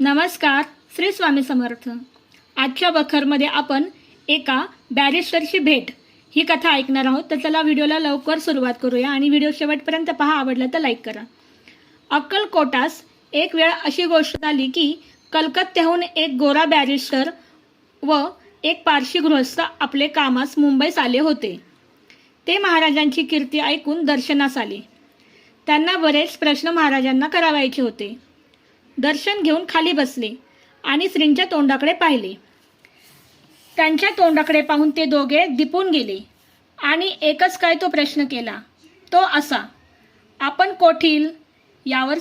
नमस्कार श्री स्वामी समर्थ. आजच्या बखरमध्ये आपण एका बॅरिस्टरची भेट. ही कथा ऐकणार आहोत तर चला व्हिडिओला लवकर सुरुवात करूया आणि व्हिडिओ शेवटपर्यंत पहा आवडला तर लाईक करा. अक्कलकोटास एक वेळ अशी गोष्ट झाली की कलकत्त्याहून एक गोरा बॅरिस्टर व एक पारशी गृहस्थ आपले कामास मुंबईस आले होते. ते महाराजांची कीर्ती ऐकून दर्शनास आले. त्यांना बरेच प्रश्न महाराजांना करावायचे होते. दर्शन घेऊन खाली बसले आणि श्रींच्या तोंडाकडे पाहिले. त्यांच्या तोंडाकडे पाहून ते दोघे दिपून गेले आणि एकच काय तो प्रश्न केला? तो असा आपण कोठील यावर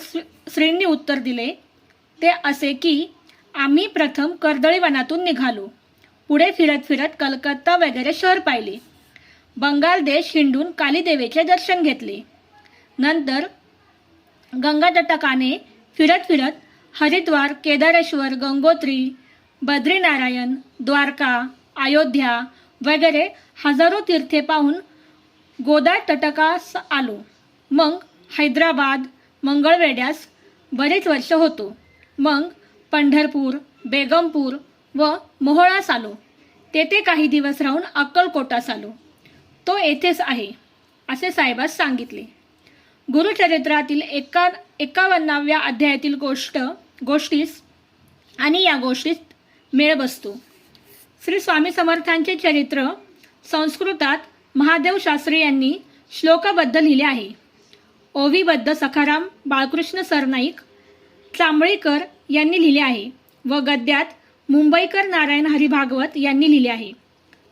श्रींनी उत्तर दिले? ते असे की आम्ही प्रथम कर्दळीवनातून निघालो. पुढे फिरत फिरत कलकत्ता वगैरे शहर पाहिले. बंगाल देश हिंडून कालीदेवीचे दर्शन घेतले. नंतर गंगा तटकाने फिरत फिरत हरिद्वार केदारेश्वर गंगोत्री बद्रीनारायण द्वारका अयोध्या वगैरे हजारो तीर्थे पाहून गोदा तटकास आलो. मग हैदराबाद मंगळवेढ्यास बरेच वर्ष होतो. मग पंढरपूर बेगमपूर व मोहोळास आलो. तेथे काही दिवस राहून अक्कलकोटास आलो. तो येथेच आहे असे साहेबास सांगितले. गुरुचरित्रातील एका एकावन्नाव्या अध्यायातील गोष्ट गोष्टीस आणि या गोष्टीत मेळ बसतो. श्री स्वामी समर्थांचे चरित्र संस्कृतात महादेव शास्त्री यांनी श्लोकबद्ध लिहिले आहे. ओवीबद्ध सखाराम बाळकृष्ण सरनाईक चांबळीकर यांनी लिहिले आहे व गद्यात मुंबईकर नारायण हरिभागवत यांनी लिहिले आहे.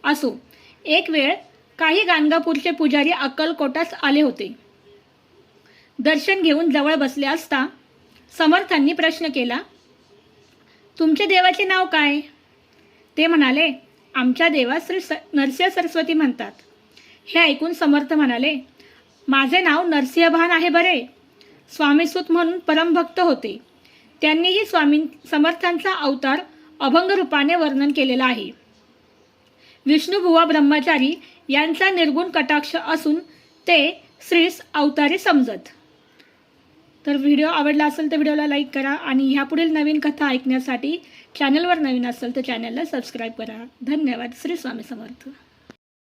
असो एक वेळ काही गाणगापूरचे पुजारी अक्कलकोटास आले होते. दर्शन घेऊन जवळ बसले असता समर्थांनी प्रश्न केला तुमच्या देवाचे नाव काय? ते म्हणाले आमच्या देवा श्री स नरसिंह सरस्वती म्हणतात. हे ऐकून समर्थ म्हणाले माझे नाव नरसिंहभान आहे बरे. स्वामीसूत म्हणून परमभक्त होते. त्यांनीही स्वामी समर्थांचा अवतार अभंग रूपाने वर्णन केलेला आहे. विष्णुभुवा ब्रह्मचारी यांचा निर्गुण कटाक्ष असून ते श्रीस अवतारी समजत. तर व्हिडिओ आवडला असेल तर व्हिडिओला लाईक करा आणि ह्यापुढील नवीन कथा ऐकण्यासाठी चॅनलवर नवीन असेल तर चॅनलला सबस्क्राईब करा. धन्यवाद. श्री स्वामी समर्थ.